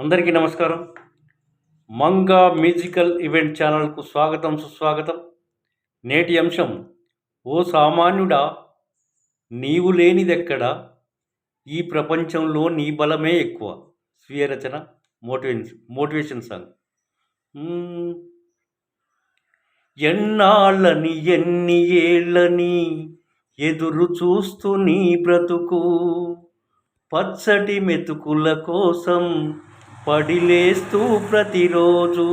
అందరికీ నమస్కారం. Manga musical event ఛానల్కు స్వాగతం సుస్వాగతం. నేటి అంశం ఓ సామాన్యుడా నీవు లేనిదెక్కడ? ఈ ప్రపంచంలో నీ బలమే ఎక్కువ. స్వీయ రచన మోటివేషన్ మోటివేషన్ సాంగ్. ఎన్నాళ్ళని ఎన్ని ఏళ్ళని ఎదురు చూస్తూ నీ బ్రతుకు? పచ్చటి మెతుకుల కోసం పడిలేస్తూ ప్రతిరోజు.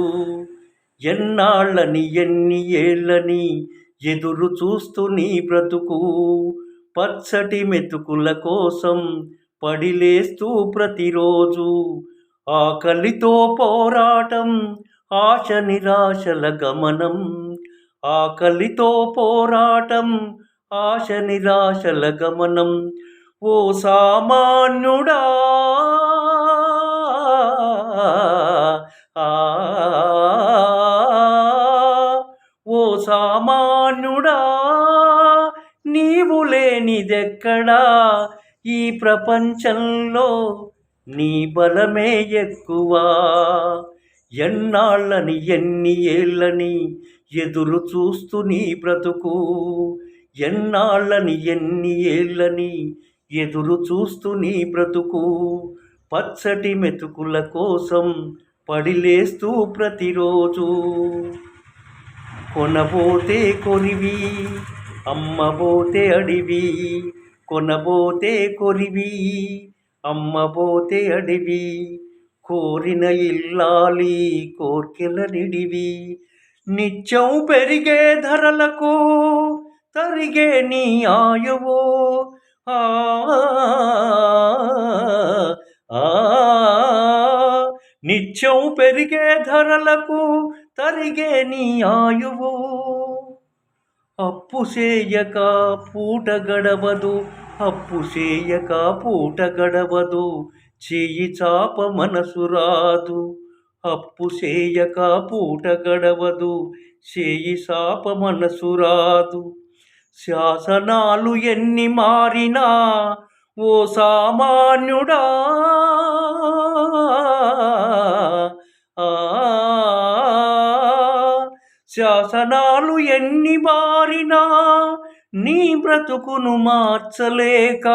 ఎన్నాళ్ళని ఎన్ని ఏళ్ళని ఎదురు చూస్తూ నీ బ్రతుకు. పచ్చటి మెతుకుల కోసం పడిలేస్తూ ప్రతిరోజు. ఆకలితో పోరాటం ఆశ నిరాశల గమనం. ఆకలితో పోరాటం ఆశ నిరాశల గమనం. ఓ సామాన్యుడా! సామాన్యుడా నీవు లేనిదెక్కడా? ఈ ప్రపంచంలో నీ బలమే ఎక్కువ? ఎన్నాళ్ళని ఎన్ని ఏళ్ళని ఎదురు చూస్తూ నీ బ్రతుకు? ఎన్నాళ్ళని ఎన్ని ఏళ్ళని ఎదురు చూస్తూ నీ బ్రతుకు? పచ్చటి మెతుకుల కోసం పడిలేస్తూ ప్రతిరోజు కొనబోతే కొరివి అమ్మబోతే అడివి కొనబోతే కొరివి అమ్మబోతే అడివి కోరిన ఇల్లాలి కోర్కెల నిడివి. నిత్యం పెరిగే ధరలకు తరిగే నీ ఆయువో. ఆ, నిత్యం పెరిగే ధరలకు తరిగే నీ ఆయువు. అప్పు చేయక పూట గడవదు అప్పు చేయక పూట గడవదు. చేయి చాప మనసు రాదు అప్పు చేయక పూట గడవదు. చేయి చాప మనసు రాదు. శాసనాలు ఎన్ని మారినా ఓ సామాన్యుడా. శాసనాలు ఎన్ని మారినా నీ బ్రతుకును మార్చలేక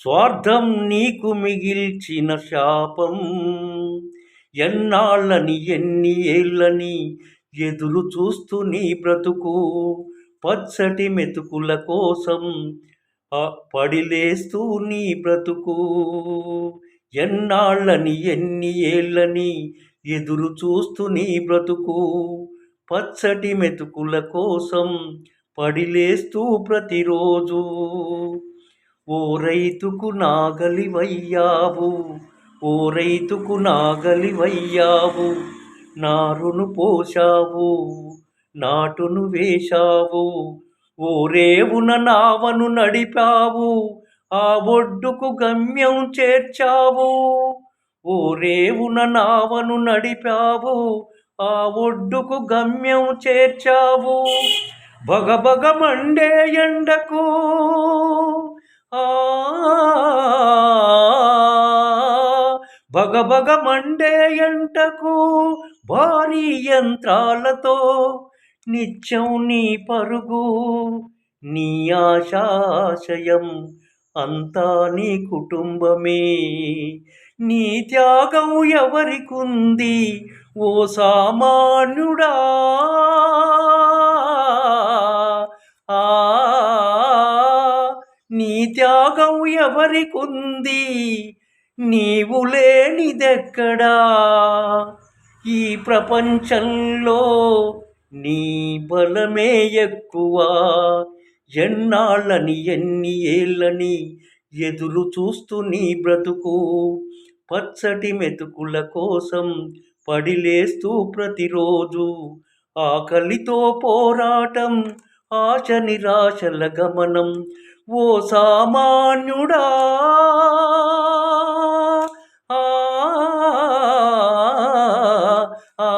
స్వార్థం నీకు మిగిల్చిన శాపం. ఎన్నాళ్ళని ఎన్ని ఏళ్ళని ఎదురు చూస్తూ నీ బ్రతుకు పచ్చటి మెతుకుల కోసం పడిలేస్తూ నీ బ్రతుకు. ఎన్నాళ్ళని ఎన్ని ఏళ్ళని ఎదురు చూస్తూ నీ బ్రతుకు పచ్చటి మెతుకుల కోసం పడిలేస్తూ ప్రతిరోజు. ఓ రైతుకు నాగలివయ్యావు ఓ రైతుకు నాగలివయ్యావు నారును పోశావు నాటును వేశావు ఓ రేవున నావను నడిపావు ఆ ఒడ్డుకు గమ్యం చేర్చావు ఓ రేవున నావను నడిపావు ఆ ఒడ్డుకు గమ్యం చేర్చావు. భగభగ మండే ఎండకు. ఆ భగభగ మండే ఎంటకు భారీ యంత్రాలతో నిత్యం నీ పరుగు. నీ ఆశాశయం అంతా నీ కుటుంబమే. నీ త్యాగం ఎవరికుంది? ఓ సామాన్యుడా! ఆ! నీ త్యాగం ఎవరికుంది? నీవు లేనిదెక్కడా? ఈ ప్రపంచంలో నీ బలమే ఎక్కువ. ఎన్నాళ్ళని ఎన్ని ఏళ్ళని ఎదురు చూస్తూ నీ బ్రతుకు? పచ్చటి మెతుకుల కోసం పడిలేస్తూ ప్రతిరోజు ఆకలితో పోరాటం ఆశ నిరాశల గమనం. ఓ సామాన్యుడా! ఆ, ఆ,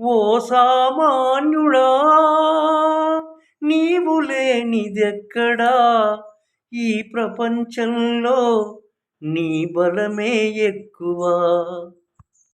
ఓ సామాన్యుడా! నీవు లేనిదెక్కడా? ఈ ప్రపంచంలో నీ బలమే ఎక్కువ.